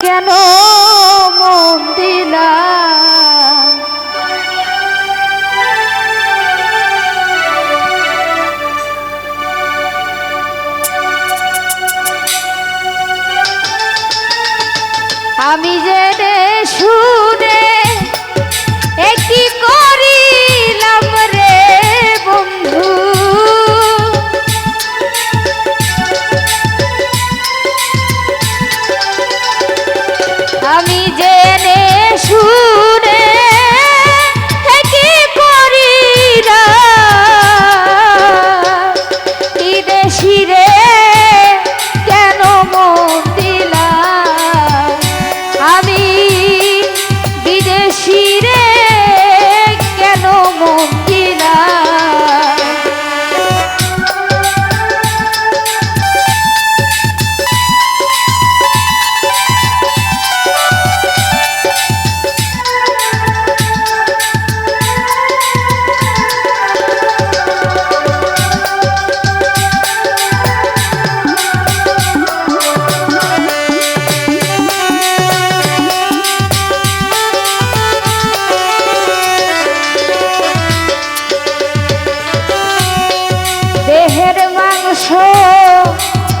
কেন মন দিলা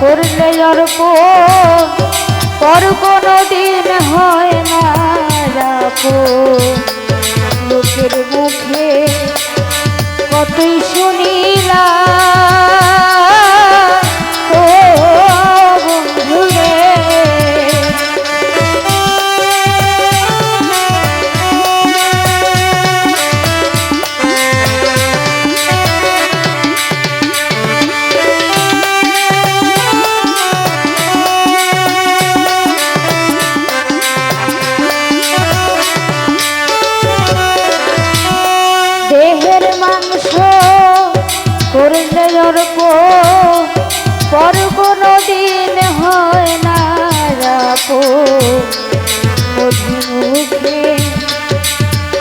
করলে অর্প পর কোনো দিন হয় না রাখো। করব? পর কোনো দিন হয় না রাখো মুখে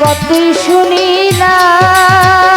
কতই শুনিলাম?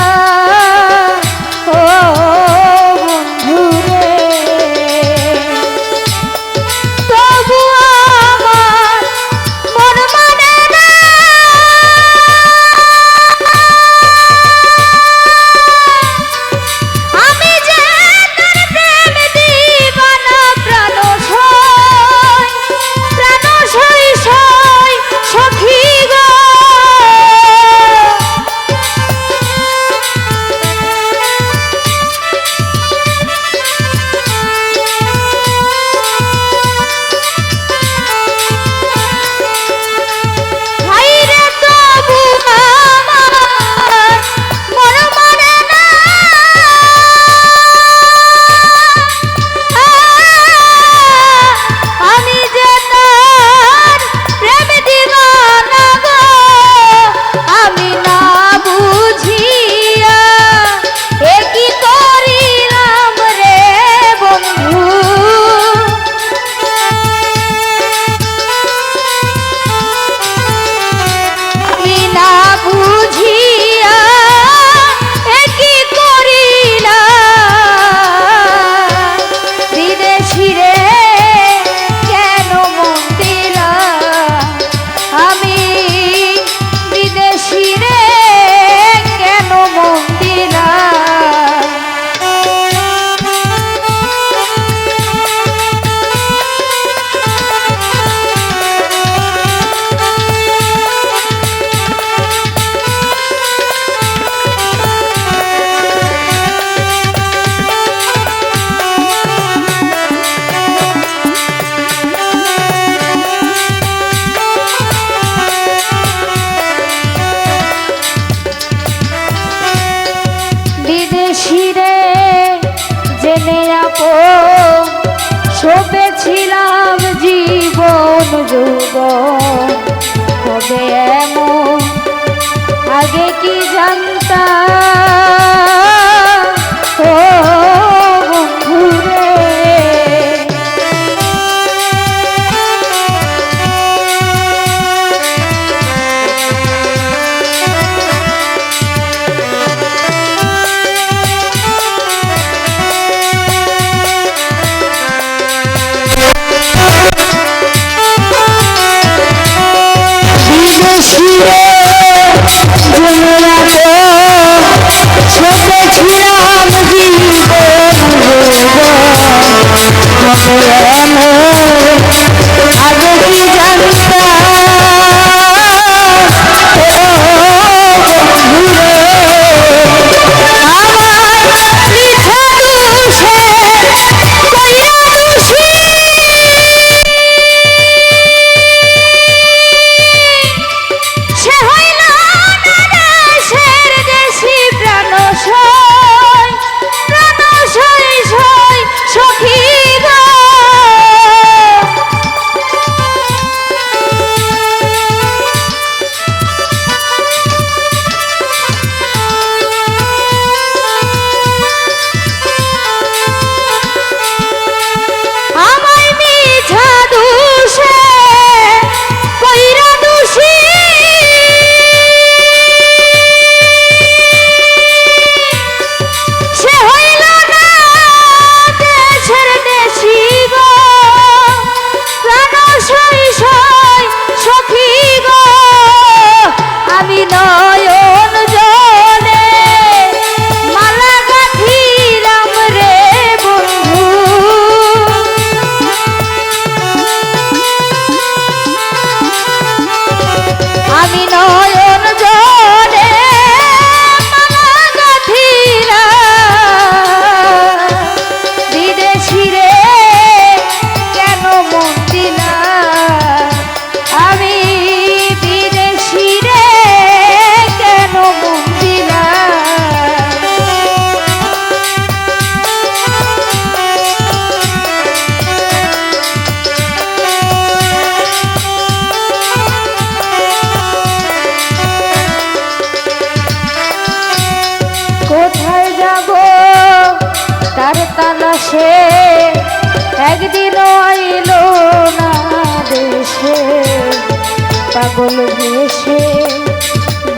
পাগল বেশে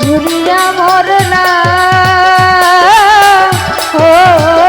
ঘুরিয়া মরলা ও